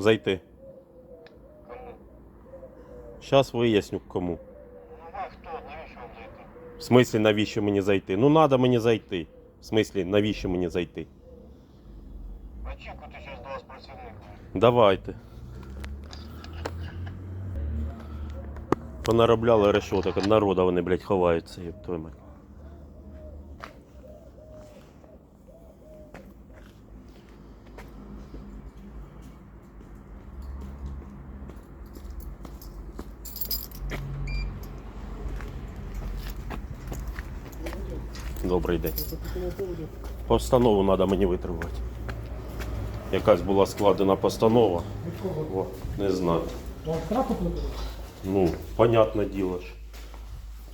зайти? Кому? Зараз виясню кому. Ну ви хто? Навіщо вам зайти? В смислі, навіщо мені зайти? Ну треба мені зайти. В смислі, навіщо мені зайти? Очікуйте, зараз до вас працівник. Давайте. Понаробляли решоток, від народа вони, блядь, ховаються, твою мать. Добрий день. Постанову треба мені витримувати. Якась була складена постанова. О, не знаю. Платили? Ну, понятне діло ж.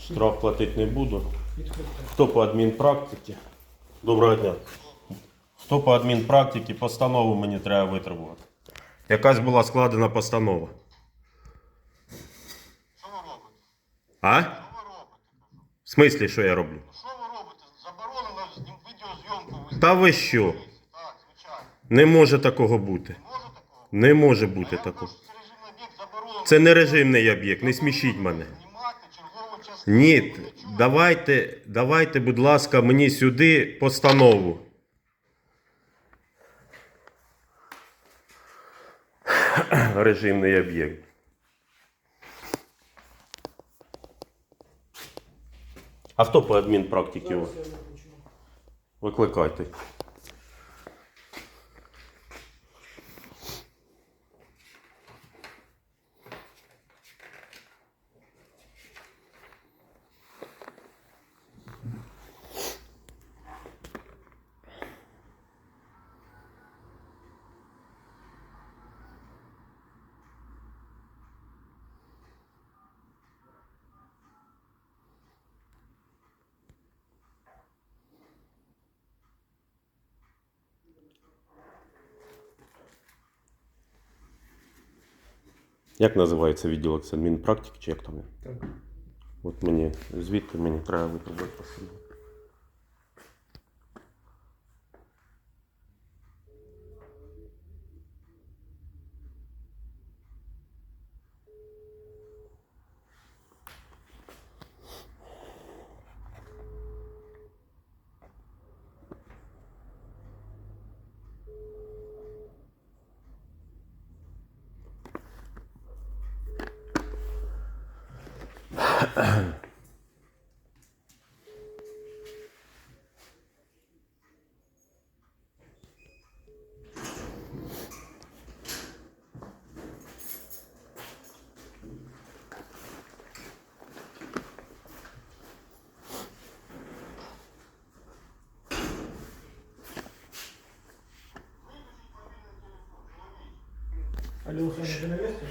Штраф платити не буду. Хто по адмінпрактиці? Доброго дня. Хто по адмінпрактиці постанову мені треба витребувати? Якась була складена постанова. Що ви робите? А? В смислі, що я роблю? Що ви робите? Заборонено знім- відеозйомку. Ви Та ви що? Так, звичайно. Не може такого бути. Може такого? Не може бути такого. це не режимний об'єкт, не смішіть мене. Ні, давайте, давайте, будь ласка, мені сюди постанову. Режимний об'єкт. А хто по адмінпрактиці? у вас? Зараз я виключу. Викликайте. Як називається відділок це адмінпрактики чи як там? Так. От мені звідти мені треба виправити постанову.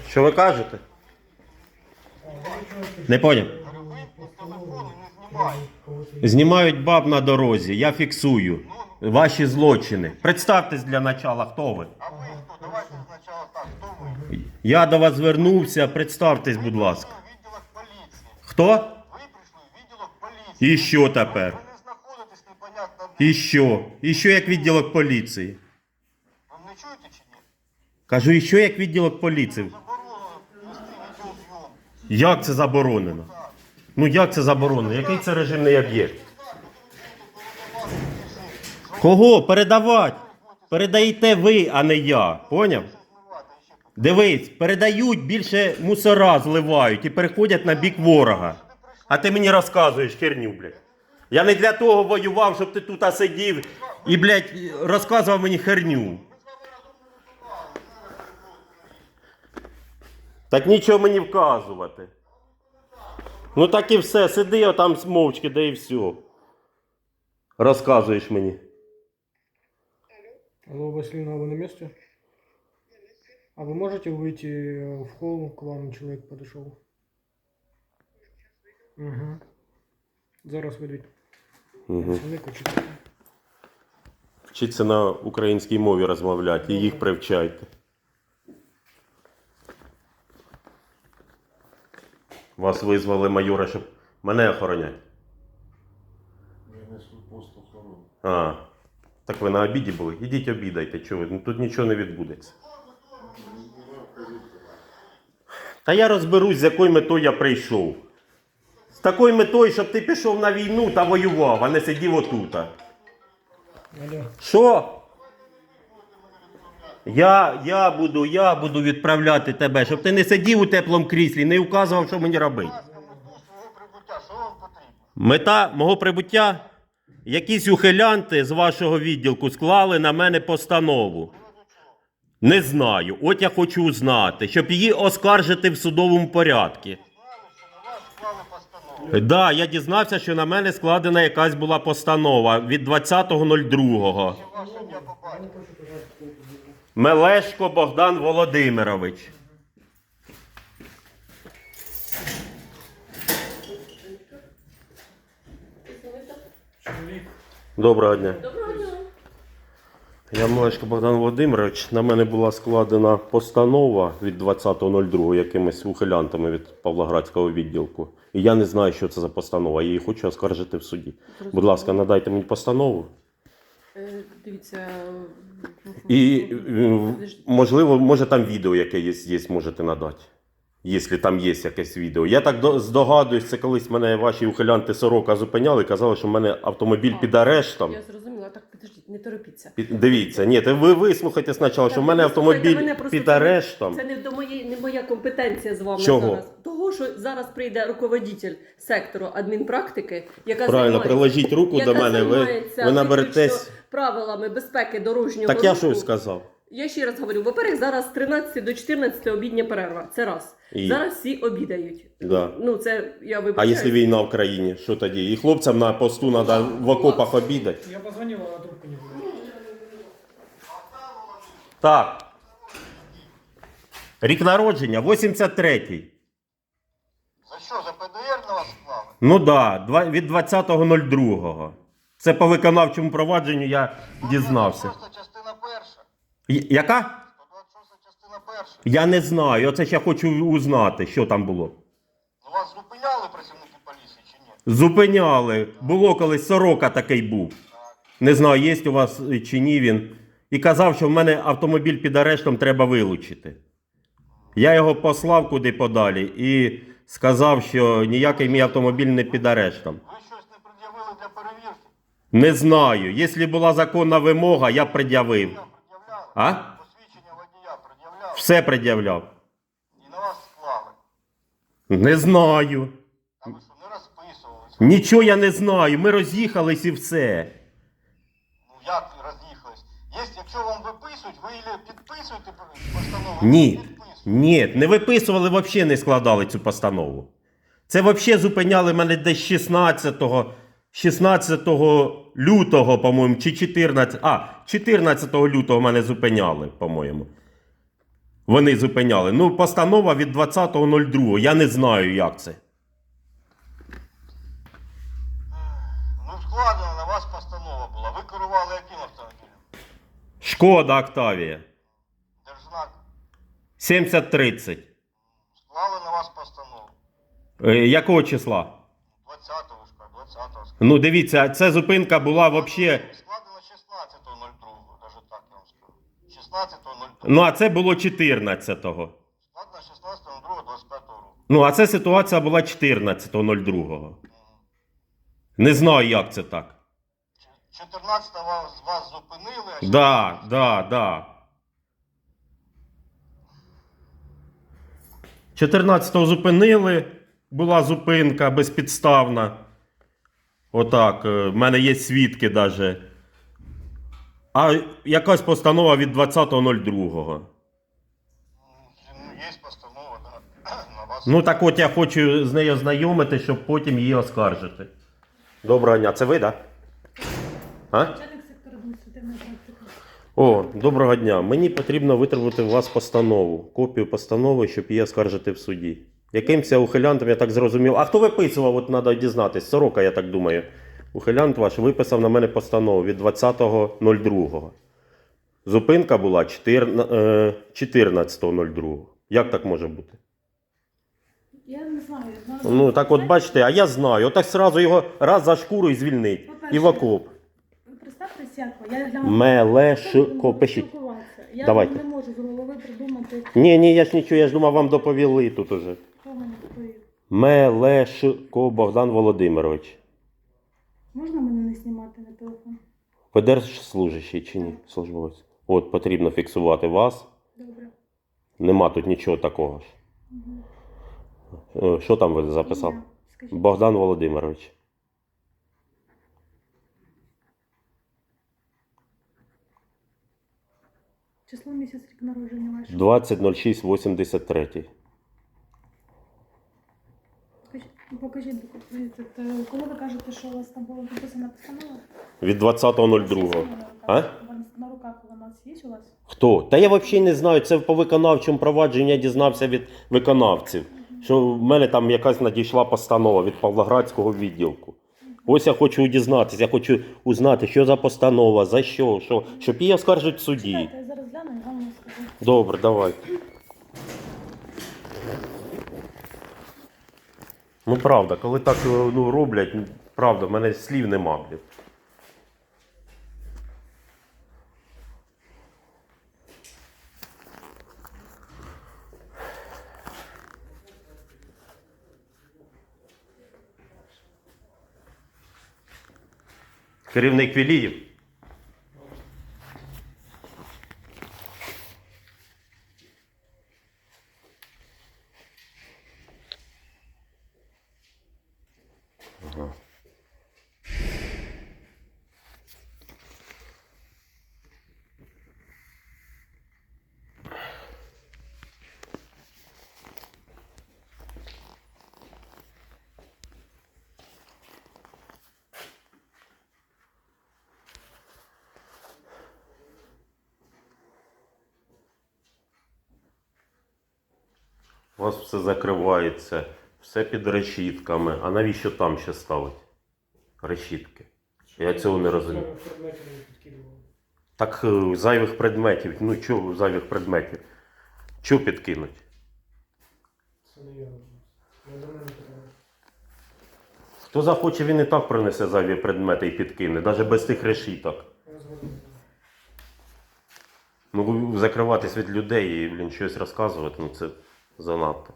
Що ви кажете? Не поняв. Знімають баб на дорозі, я фіксую ваші злочини. Представтесь для начала, хто ви. А ви хто? Я до вас звернувся, представтесь, будь ласка. Хто? Ви прийшли в відділок поліції. І що тепер? І що? І що як відділок поліції? Ви мене чуєте чи ні? Кажу, і що як відділок поліції? Як це заборонено? Ну як це заборонено? Який це режимний об'єкт? Кого? Передавати? Передаєте ви, а не я. Поняв? Дивись, передають більше мусора зливають і переходять на бік ворога. А ти мені розказуєш херню, блядь. Я не для того воював, щоб ти тут сидів і, блядь, розказував мені херню. Так нічого мені вказувати. Ну так і все, сиди отам мовчки, да і все. Розказуєш мені. Алло, Василина, вы на месте? А вы можете выйти э, в холл, к вам человек подошел? Угу. Зараз ведуть. Угу. Чоловік очікує. Вчіться на українській мові розмовляти і їх привчайте. Вас визвали майора, щоб мене охороняти. Я несу пост охорони. А, так ви на обіді були? Ідіть обідайте, чого ви? Ну, Тут нічого не відбудеться. Та я розберусь, з якою метою я прийшов. З такою метою, щоб ти пішов на війну та воював, а не сидів отута. Алло. Що? Я, я буду, я буду відправляти тебе, щоб ти не сидів у теплому кріслі, не вказував, що мені робити. Мета мого прибуття. Якісь ухилянти з вашого відділку склали на мене постанову. Не знаю. От я хочу узнати, щоб її оскаржити в судовому порядку. Постанову. Да, я дізнався, що на мене складена якась була постанова від 20.02. Чи ваше ім'я по батькові? Мелешко Богдан Володимирович. Доброго дня. Доброго дня. Я Мелешко Богдан Володимирович. На мене була складена постанова від 20.02 якимись ухилянтами від Павлоградського відділку. І я не знаю, що це за постанова. Я її хочу оскаржити в суді. Будь ласка, надайте мені постанову. Е, Дивіться. І е, можливо, може там відео яке є, є можете надати. Якщо там є якесь відео. Я так до- здогадуюсь, це колись мене ваші ухилянти сорока зупиняли, казали, що в мене автомобіль А, під арештом. Я зрозуміла, так підождіть, не торопіться. Під- Дивіться, ні, ти ви вислухайте спочатку, що в мене слухайте автомобіль мене, просто під це не- арештом. Це не до моєї, не моя компетенція з вами Чого? зараз. Того, що зараз прийде руководитель сектору адмінпрактики, яка Правильно, займається, приложіть руку яка до мене. Ви, займається ви наберетесь. виключно правилами безпеки дорожнього Так я руху. щось сказав. Я ще раз говорю, во-первых, зараз з 13 до 14 обідня перерва. Це раз. І- Зараз всі обідають. Да. Ну, це я А вибачаю. якщо війна в країні, що тоді? І хлопцям на посту треба в окопах обідати. Я позвонил, а трубку не было. Так. Рік народження, 83-й. За що, за ПДР на вас склали? Ну да, два- від 20.02. Це по виконавчому провадженню я дізнався. 126 частина перша. Я- Яка? 126 частина перша. Я не знаю. Оце ж я хочу узнати, що там було. Ну вас зупиняли працівники поліції чи ні? Зупиняли. Було колись сорока такий був. Не знаю, є у вас е, чи ні він. І казав, що в мене автомобіль під арештом треба вилучити. Я його послав куди подалі і сказав, що ніякий мій автомобіль не під арештом. Ви щось не пред'явили для перевірки? Не знаю. Якщо була законна вимога, я пред'явив. А? Все пред'являв. Не знаю. А ви що, не розписувались? Нічого я не знаю. Ми роз'їхались і все. Ну як роз'їхались? Є, якщо вам виписують, ви ілі підписуєте постанову? Ні. Ні, не виписували, взагалі не складали цю постанову. Це взагалі зупиняли мене десь 16, 16 лютого, по-моєму, чи 14. А, 14 лютого мене зупиняли, по-моєму. Вони зупиняли. Ну, постанова від 20.02. Я не знаю, як це. Ну складена на вас постанова була. Ви керували яким автомобілем? Шкода Октавія. Держзнак. 7030. Склали на вас постанову. Е, якого числа? 20-го ж, 20-го. Ну, дивіться, ця зупинка була взагалі. Складено 16.02, даже так я вам скажу. 16.02. Ну, а це було 14-го. Складено 16.02.25 року. Ну, а ця ситуація була 14.02. Не знаю, як це так. 14 вас, вас зупинили, а Да, да, да. 14-го зупинили, була зупинка безпідставна. Отак, е, в мене є свідки навіть. А якась постанова від 20.02. Ну, є постанова, вас. Ну так от я хочу з нею знайомити, щоб потім її оскаржити. Доброго дня, це ви, так? Да? О, доброго дня. Мені потрібно витребувати у вас постанову, копію постанови, щоб її оскаржити в суді. Якимся ухилянтом, я так зрозумів. А хто виписував, от треба дізнатись. Сорока, я так думаю. Ухилянт ваш виписав на мене постанову від 20.02. Зупинка була 4 е, 14.02. Як так може бути? Я не знаю. знаю. Ну так от бачите, а я знаю. Отак сразу його раз за шкуру і звільнить. І в окоп. Ви представтесь. Я глянула. Мелешко, пишіть. Я Давайте. не можу з голови придумати, Ні, ні, я ж нічого, я ж думав, вам доповіли тут уже. Мелешко Богдан Володимирович. Можна мене не знімати на телефон? Ви держслужащий чи ні? Службовець. От потрібно фіксувати вас. Добре. Нема тут нічого такого ж. Угу. Що там ви записав? Ім'я, скажіть. Богдан Володимирович. Число місяць рік народження ваше. 20.06.83. Покажіть, покажіть документи. Та Коли ви кажете, що у вас там була написана постанова? Від 20.02. А? На руках у нас є у вас? Хто? Та я взагалі не знаю. Це по виконавчому провадженню я дізнався від виконавців. Що в мене там якась надійшла постанова від Павлоградського відділку. Ось я хочу дізнатися, я хочу узнати, що за постанова, за що, що щоб її оскаржити в суді. Я зараз гляну і вам скажу. Добре, давай. Ну правда, коли так е, ну, роблять, ну, правда, в мене слів нема. блін. Керівник Віліїв. У вас все закривається, все під решітками. А навіщо там ще ставить? Решітки. Я цього не розумію. Так е, зайвих предметів. Ну чого зайвих предметів? Чого підкинуть? Це не я. Хто захоче, він і так принесе зайві предмети і підкине, навіть без тих решіток. Ну, закриватись від людей і блін, щось розказувати, ну це занадто.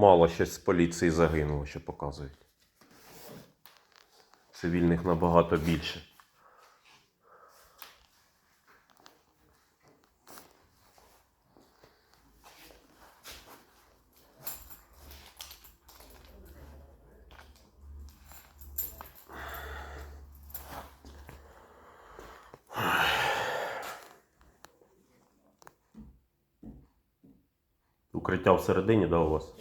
Мало щось з поліції загинуло, що показують. Цивільних набагато більше. Укриття всередині, да, у вас?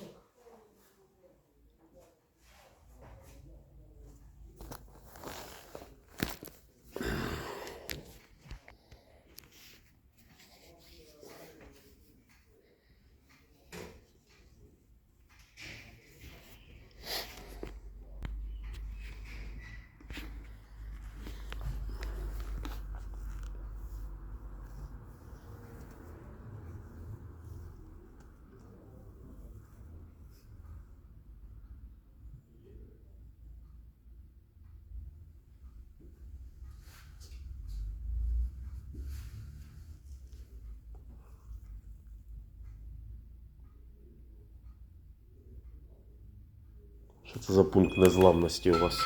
Що це за пункт незламності у вас?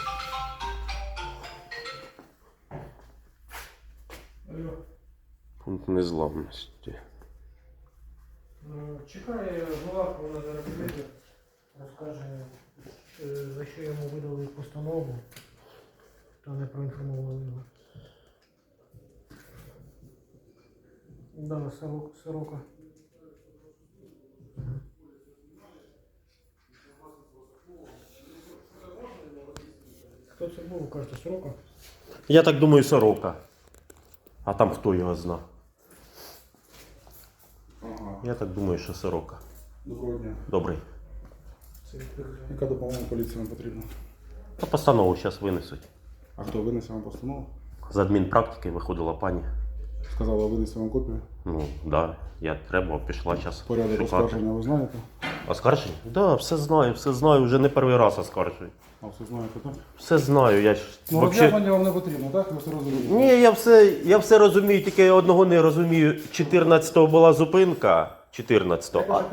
Пункт незламності. Ну, Чекає голова, вона зараз прийде, розкаже, е, за що йому видали постанову, та не проінформували його. Да, сорок, сорока. Хто це був, кажете, сорока? Я так думаю, сорока. А там хто його зна? Ага, Я так думаю, що сорока. доброго дня. Добрий. Це відповідає. Яка допомога поліції вам потрібна? Та постанову зараз винесуть. А хто винесе вам постанову? З адмінпрактики виходила пані. Сказала винесе вам копію. Ну, да, я треба, пішла зараз. Порядок оскарження ви знаєте? Оскарження? Так, да, все знаю, все знаю, вже не перший раз оскаржую. А все знаєте, так? Все знаю, я ж. Ну, вообще- роз'яснення вам не потрібно, так? Ви все розумієте? Ні, я все, я все розумію, тільки я одного не розумію. 14-го була зупинка, 14-го, Як а, а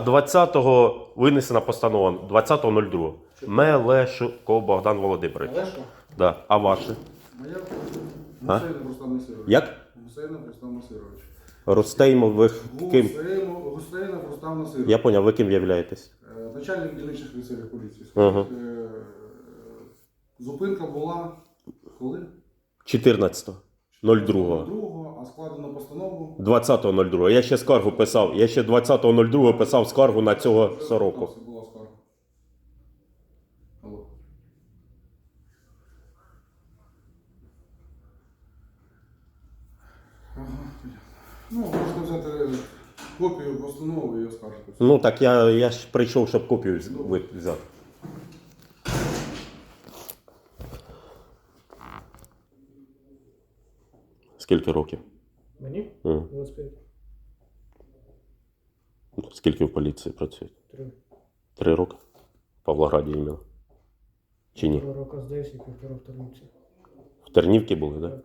стоїть? 20-го винесена постанова, 20.02. Мелешко Богдан Володимирович. Олешко? Да. А ваше? Моя А? Гусейнов Рустам Як? Гусейнов Рустам Насирович. Рустеймов, ви ким? Гусейнов, Гусейнов Рустам Насирович. Я поняв, ви ким являєтесь? Е, Начальник дільничних місцевих поліції. Ага. Е, Зупинка була коли? 14-го. 02-го. 2 а складено постанову. 20.02. Я ще скаргу писав. Я ще 20.02 писав скаргу на цього сороку. Це була скарга. Алло. Ага, понятно. Ну, можете взяти копію постанови і оскаржити. Ну так я, я ж прийшов, щоб копію з- ви- взяти. Скільки років? Мені? М. 25. Скільки в поліції працює? Три. Три роки? В Павлограді іменно. Чи ні? Два роки здесь і півтора в Тернівці. В Тернівці були, так? Да? Так.